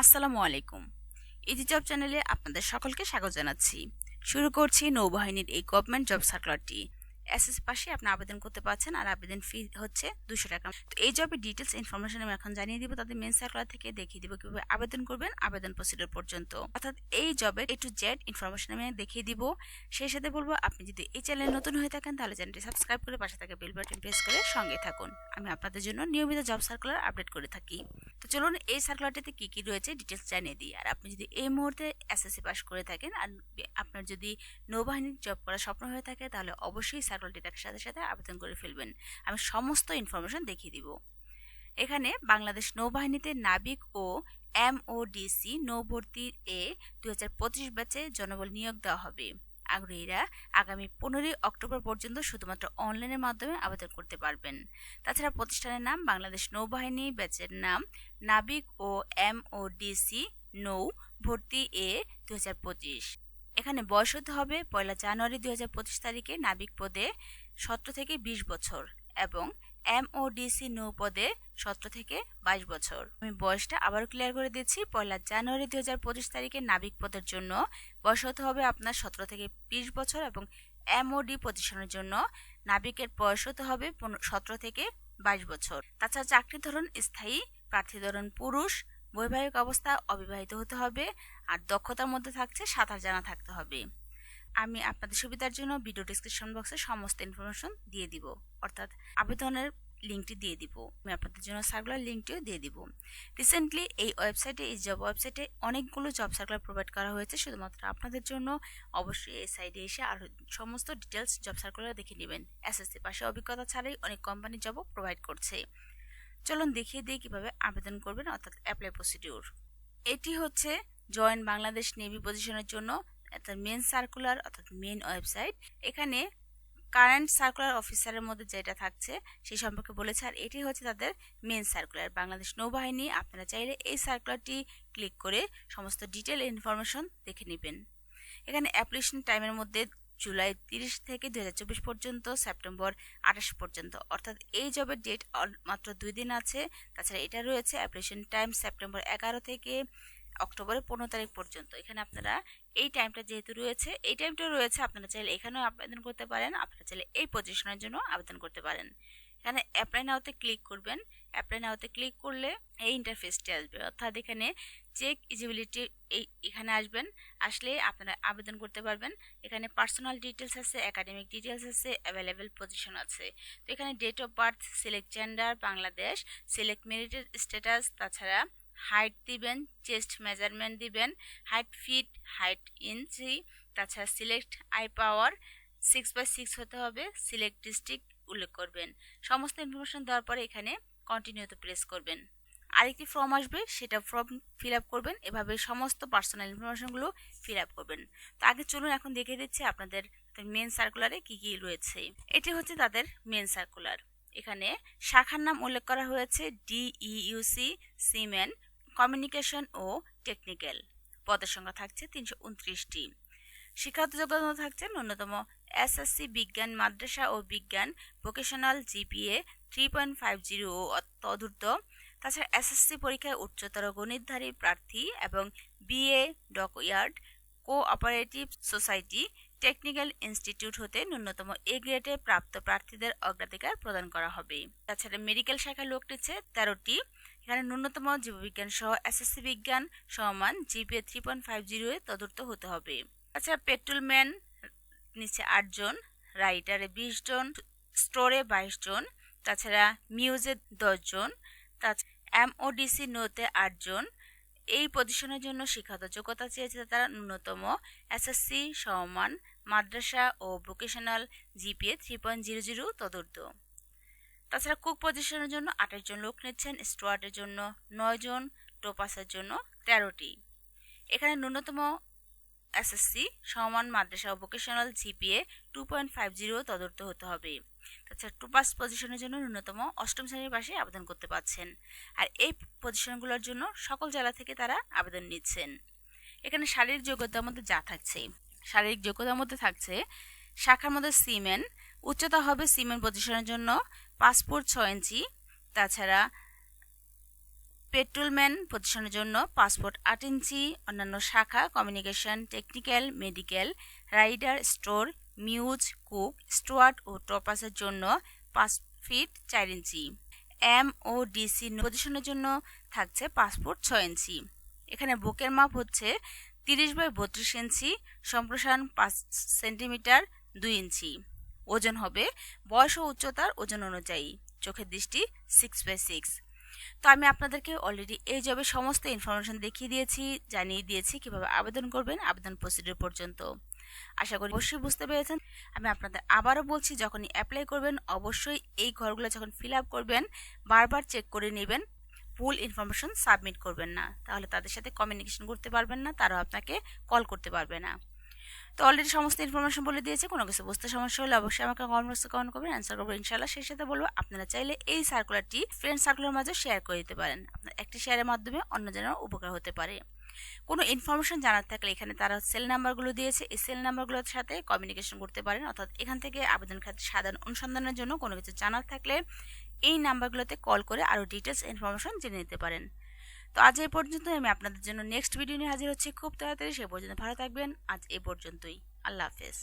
আসসালামু আলাইকুম। Easy job চ্যানেলে আপনাদের সকলকে স্বাগত জানাচ্ছি। শুরু করছি নৌবাহিনীর এই গভর্নমেন্ট জব সার্কুলারটি। এসএস পাশে আপনি আবেদন করতে পারছেন আর আবেদন ফি হচ্ছে দুশো টাকা। তো এই জবের ডিটেলস ইনফরমেশন আমি এখন জানিয়ে দিব, তাদের মেন সার্কুলার থেকে দেখিয়ে দিব কীভাবে আবেদন করবেন আবেদন প্রসিডিউর পর্যন্ত। অর্থাৎ এই জবের এ টু জেড ইনফরমেশন আমি দেখিয়ে দিব। সেই সাথে বলব, আপনি যদি এই চ্যানেল নতুন হয়ে থাকেন, তাহলে চ্যানেলটি সাবস্ক্রাইব করে পাশে থাকা বেল বাটন প্রেস করে সঙ্গে থাকুন। আমি আপনাদের জন্য নিয়মিত জব সার্কুলার আপডেট করে থাকি। তো চলুন এই সার্কুলারটিতে কি কি রয়েছে ডিটেলস জানিয়ে দিই। আর আপনি যদি এই মুহূর্তে এসএসসি পাস করে থাকেন, আর আপনার যদি নৌবাহিনীর জব করার স্বপ্ন হয়ে থাকে, তাহলে অবশ্যই দেখার সাথে সাথে আবেদন করে ফেলবেন। আমি সমস্ত ইনফরমেশন দেখিয়ে দিব। এখানে বাংলাদেশ নৌবাহিনীতে নাবিক ও এমওডিসি নৌভর্তির এ দু হাজার পঁচিশ ব্যাচে জনবল নিয়োগ দেওয়া হবে। আগ্রহীরা আগামী পনেরোই অক্টোবর পর্যন্ত শুধুমাত্র অনলাইনের মাধ্যমে আবেদন করতে পারবেন। তাছাড়া প্রতিষ্ঠানের নাম বাংলাদেশ নৌবাহিনী ব্যাচের নাম নাবিক ও এমওডিসি নৌ ভর্তি এ দুই হাজার পঁচিশ। এখানে বয়স হতে হবে পয়লা জানুয়ারি দু হাজার পঁচিশ তারিখে নাবিক পদে সতেরো থেকে বিশ বছর এবং এমওডিসি নৌ পদে সতেরো থেকে বাইশ বছর। আমি বয়সটা আবারও ক্লিয়ার করে দিচ্ছি, পয়লা জানুয়ারি দু হাজার পঁচিশ তারিখে নাবিক পদের জন্য বয়স হতে হবে আপনার সতেরো থেকে বিশ বছর এবং এমওডি পজিশনের জন্য নাবিকের বয়স হতে হবে সতেরো থেকে বাইশ বছর। তাছাড়া চাকরি ধরন স্থায়ী, প্রার্থী ধরন পুরুষ বৈবাহিক অবস্থা অবিবাহিত হতে হবে আর দক্ষতার মধ্যে থাকছে সাঁতার জানা থাকতে হবে। আমি আপনাদের সুবিধার জন্য ভিডিও ডিসক্রিপশন বক্সে সমস্ত ইনফরমেশন দিয়ে দিব। অর্থাৎ আবেদনের লিঙ্কটি দিয়ে দিব। আমি আপনাদের জন্য সার্কুলার লিঙ্কটিও দিয়ে দিব। রিসেন্টলি এই ওয়েবসাইটে এই জব ওয়েবসাইটে অনেকগুলো জব সার্কুলার প্রোভাইড করা হয়েছে। শুধুমাত্র আপনাদের জন্য অবশ্যই এই সাইডে এসে আর সমস্ত ডিটেলস জব সার্কুলার দেখে নেবেন। এসএসসি পাশে অভিজ্ঞতা ছাড়াই অনেক কোম্পানি জবও প্রোভাইড করছে। চলুন দেখিয়ে দিই কীভাবে আবেদন করবেন, অর্থাৎ অ্যাপ্লাই প্রসিডিউর এটি হচ্ছে জয়েন্ট বাংলাদেশ নেভি পজিশনের জন্য অর্থাৎ মেন সার্কুলার অর্থাৎ মেন ওয়েবসাইট এখানে কারেন্ট সার্কুলার অফিসারের মধ্যে যেটা থাকছে সেই সম্পর্কে বলেছে, আর এটি হচ্ছে তাদের মেন সার্কুলার বাংলাদেশ নৌবাহিনী, আপনারা চাইলে এই সার্কুলারটি ক্লিক করে সমস্ত ডিটেল ইনফরমেশন দেখে নেবেন। এখানে অ্যাপ্লিকেশন টাইমের মধ্যে জুলাই তিরিশ থেকে দু হাজার চব্বিশ পর্যন্ত, সেপ্টেম্বর আঠাশ পর্যন্ত। অর্থাৎ এই জবের ডেট মাত্র দুই দিন আছে। তাছাড়া এটা রয়েছে অ্যাপ্লিকেশন টাইম সেপ্টেম্বর এগারো থেকে অক্টোবরের পনেরো তারিখ পর্যন্ত। এখানে আপনারা এই টাইমটা যেহেতু রয়েছে, এই টাইমটা রয়েছে, আপনারা চাইলে এখানেও আবেদন করতে পারেন। আপনারা চাইলে এই পজিশনের জন্য আবেদন করতে পারেন। এখানে অ্যাপ্লাই নাওতে ক্লিক করবেন। অ্যাপ্লাই নাওতে ক্লিক করলে এই ইন্টারফেসটি আসবে। অর্থাৎ এখানে চেক ইজিবিলিটি এই এখানে আসবেন। আসলে আপনারা আবেদন করতে পারবেন। এখানে পার্সোনাল ডিটেলস আছে একাডেমিক ডিটেলস আছে অ্যাভেলেবেল পজিশন আছে। তো এখানে date of birth select gender Bangladesh select মেরিটের status তাছাড়া হাইট দিবেন চেস্ট মেজারমেন্ট দিবেন হাইট ফিট হাইট ইঞ্চি তাছাড়া select eye power six by six হতে হবে সিলেক্ট ডিস্ট্রিক্ট উল্লেখ করবেন। সমস্ত ইনফরমেশন দেওয়ার পরে এখানে কন্টিনিউতে প্রেস করবেন। আরেকটি ফর্ম আসবে, সেটা ফর্ম ফিল আপ করবেন। এভাবে সমস্ত পার্সোনাল ইনফরমেশনগুলো ফিল আপ করবেন। তো আগে চলুন, এখন দেখে দিচ্ছি আপনাদের মেন সার্কুলারে কি কি রয়েছে। এটি হচ্ছে তাদের মেন সার্কুলার এখানে শাখার নাম উল্লেখ করা হয়েছে ডিইউসি সিমেন কমিউনিকেশন ও টেকনিক্যাল পদের সংখ্যা থাকছে তিনশো উনত্রিশটি। শিক্ষাগত যোগ্যতা থাকছে ন্যূনতম এসএসসি বিজ্ঞান, মাদ্রাসা ও বিজ্ঞান vocational GPA three point five zero ও তদূর্ত তাছাড়া এসএসসি পরীক্ষায় উচ্চতর গণিতধারী প্রার্থী এবং BA dockyard cooperative society technical institute হতে ন্যূনতম এ গ্রেডে প্রাপ্ত প্রার্থীদের অগ্রাধিকার প্রদান করা হবে। তাছাড়া মেডিকেল শাখা লোক নিচ্ছে তেরোটি। এখানে ন্যূনতম জীববিজ্ঞান সহ এসএসসি বিজ্ঞান সমান GPA three point five zero এ তদূর্ত হতে হবে। তাছাড়া পেট্রোলম্যান নিচে আটজন রাইটারে বিশ জন স্টোরে বাইশ জন, তাছাড়া মিউজে দশজন তাছাড়া এমওডিসি নোতে আটজন এই পজিশনের জন্য শিক্ষাগত যোগ্যতা চেয়েছে তারা ন্যূনতম এসএসসি সমান মাদ্রাসা ও vocational GPA three point zero zero তদূর্ত তাছাড়া কুক পজিশনের জন্য আঠাশ জন লোক নিচ্ছেন স্টুয়ার্টের জন্য নয় জন টোপাসের জন্য তেরোটি। এখানে ন্যূনতম এসএসসি সমান মাদ্রাসা ও vocational GPA two point five zero তদর্থ হতে হবে। তাছাড়া টু পাস পজিশনের জন্য ন্যূনতম অষ্টম শ্রেণির পাশে আবেদন করতে পারছেন। আর এই পজিশনগুলোর জন্য সকল জেলা থেকে তারা আবেদন নিচ্ছেন। এখানে শারীরিক যোগ্যতার মধ্যে যা থাকছে। শারীরিক যোগ্যতার মধ্যে থাকছে শাখার মধ্যে সিমেন্ট উচ্চতা হবে সিমেন্ট পজিশনের জন্য পাসপোর্ট ছয় ইঞ্চি, তাছাড়া পেট্রোলম্যান প্রতিষ্ঠানের জন্য পাসপোর্ট আট ইঞ্চি, অন্যান্য শাখা, communication, technical medical writer, store, muse, cook, steward ও টপাসের জন্য পাঁচ ফিট চার ইঞ্চি। এম ও ডিসি পজিশনের জন্য থাকছে পাসপোর্ট ছয় ইঞ্চি। এখানে বুকের মাপ হচ্ছে তিরিশ বাই বত্রিশ ইঞ্চি, সম্প্রসারণ পাঁচ সেন্টিমিটার দুই ইঞ্চি। ওজন হবে বয়স ও উচ্চতার ওজন অনুযায়ী। চোখের দৃষ্টি সিক্স বাই সিক্স তো আমি আপনাদেরকে অলরেডি এই জবে সমস্ত ইনফরমেশন দেখিয়ে দিয়েছি, জানিয়ে দিয়েছি কীভাবে আবেদন করবেন, আবেদন প্রসিডিউর পর্যন্ত। আশা করি অবশ্যই বুঝতে পেরেছেন। আমি আপনাদের আবারও বলছি, যখনই অ্যাপ্লাই করবেন, অবশ্যই এই ঘরগুলো যখন ফিল আপ করবেন, বারবার চেক করে নেবেন ভুল ইনফরমেশন সাবমিট করবেন না। তাহলে তাদের সাথে কমিউনিকেশন করতে পারবেন না, তারাও আপনাকে কল করতে পারবে না। তো অলরেডি সমস্ত ইনফরমেশন বলে দিয়েছে, কোনো কিছু বুঝতে সমস্যা হলে অবশ্যই আমাকে কমেন্ট বক্সে কমেন্ট করবেন অ্যান্সার করব ইনশাল্লাহ সেই সাথে বলব, আপনারা চাইলে এই সার্কুলারটি ফ্রেন্ড সার্কুলার মাঝে শেয়ার করে দিতে পারেন। আপনার একটি শেয়ারের মাধ্যমে অন্যজনের উপকার হতে পারে। কোনো ইনফরমেশন জানার থাকলে এখানে তারা সেল নাম্বারগুলো দিয়েছে, এই সেল নাম্বারগুলোর সাথে কমিউনিকেশন করতে পারেন। অর্থাৎ এখান থেকে আবেদন খাতে সাধারণ অনুসন্ধানের জন্য কোনো কিছু জানার থাকলে এই নাম্বারগুলোতে কল করে আরও ডিটেলস ইনফরমেশন জেনে নিতে পারেন। তো আজ এই পর্যন্তই। আমি আপনাদের জন্য নেক্সট ভিডিও নিয়ে হাজির হচ্ছি। খুব তাড়াতাড়ি সে পর্যন্ত ভালো থাকবেন। আজ এ পর্যন্তই। আল্লাহ হাফেজ।